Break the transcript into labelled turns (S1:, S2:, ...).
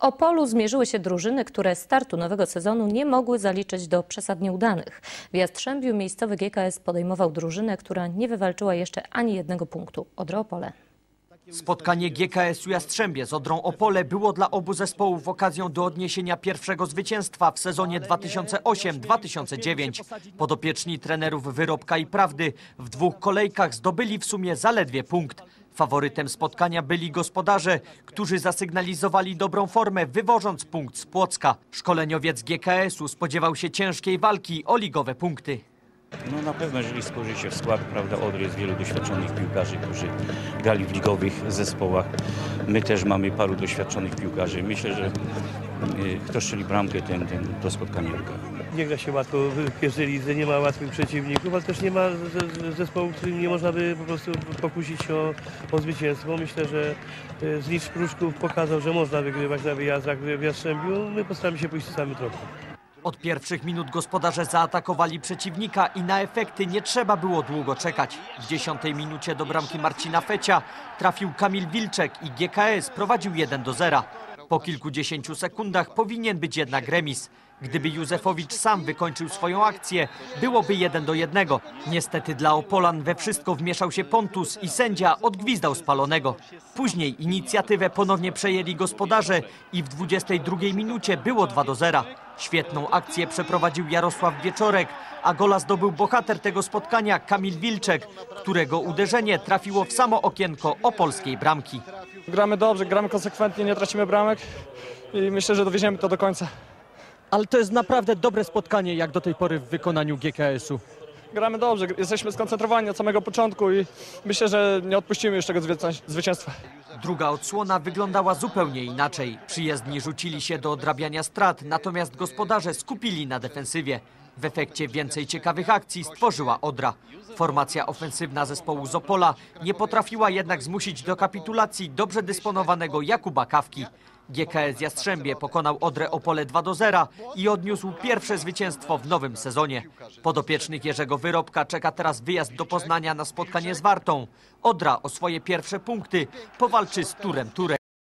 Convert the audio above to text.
S1: Opolu zmierzyły się drużyny, które startu nowego sezonu nie mogły zaliczyć do przesadnie udanych. W Jastrzębiu miejscowy GKS podejmował drużynę, która nie wywalczyła jeszcze ani jednego punktu. Odra Opole.
S2: Spotkanie GKS-u Jastrzębie z Odrą Opole było dla obu zespołów okazją do odniesienia pierwszego zwycięstwa w sezonie 2008-2009. Podopieczni trenerów Wyrobka i Prawdy w dwóch kolejkach zdobyli w sumie zaledwie punkt. Faworytem spotkania byli gospodarze, którzy zasygnalizowali dobrą formę, wywożąc punkt z Płocka. Szkoleniowiec GKS-u spodziewał się ciężkiej walki o ligowe punkty.
S3: No na pewno, jeżeli spojrzy się w skład, prawda, Odry jest wielu doświadczonych piłkarzy, którzy grali w ligowych zespołach. My też mamy paru doświadczonych piłkarzy. Myślę, że y, kto strzeli bramkę, ten, ten to spotkanie wygra.
S4: Nie gra się łatwo w pierwszej lidze, nie ma łatwych przeciwników, ale też nie ma ze- ze- zespołu, którym nie można by po prostu pokusić o, o zwycięstwo. Myślę, że e, Znicz Pruszków pokazał, że można wygrywać na wyjazdach w Jastrzębiu. My postaramy się pójść samym tropem.
S2: Od pierwszych minut gospodarze zaatakowali przeciwnika i na efekty nie trzeba było długo czekać. W dziesiątej minucie do bramki Marcina Fecia trafił Kamil Wilczek i GKS prowadził 1 do 0. Po kilkudziesięciu sekundach powinien być jednak remis. Gdyby Józefowicz sam wykończył swoją akcję, byłoby 1 do 1. Niestety dla Opolan we wszystko wmieszał się Pontus i sędzia odgwizdał spalonego. Później inicjatywę ponownie przejęli gospodarze i w 22 minucie było 2 do 0. Świetną akcję przeprowadził Jarosław Wieczorek, a gola zdobył bohater tego spotkania Kamil Wilczek, którego uderzenie trafiło w samo okienko opolskiej bramki.
S5: Gramy dobrze, gramy konsekwentnie, nie tracimy bramek i myślę, że dowieziemy to do końca.
S6: Ale to jest naprawdę dobre spotkanie jak do tej pory w wykonaniu GKS-u.
S5: Gramy dobrze, jesteśmy skoncentrowani od samego początku i myślę, że nie odpuścimy już tego zwycię- zwycięstwa.
S2: Druga odsłona wyglądała zupełnie inaczej. Przyjezdni rzucili się do odrabiania strat, natomiast gospodarze skupili na defensywie. W efekcie więcej ciekawych akcji stworzyła Odra. Formacja ofensywna zespołu z Opola nie potrafiła jednak zmusić do kapitulacji dobrze dysponowanego Jakuba Kawki. GKS Jastrzębie pokonał Odrę Opole 2 do 0 i odniósł pierwsze zwycięstwo w nowym sezonie. Podopiecznych Jerzego Wyrobka czeka teraz wyjazd do Poznania na spotkanie z Wartą. Odra o swoje pierwsze punkty powalczy z Turem Turek.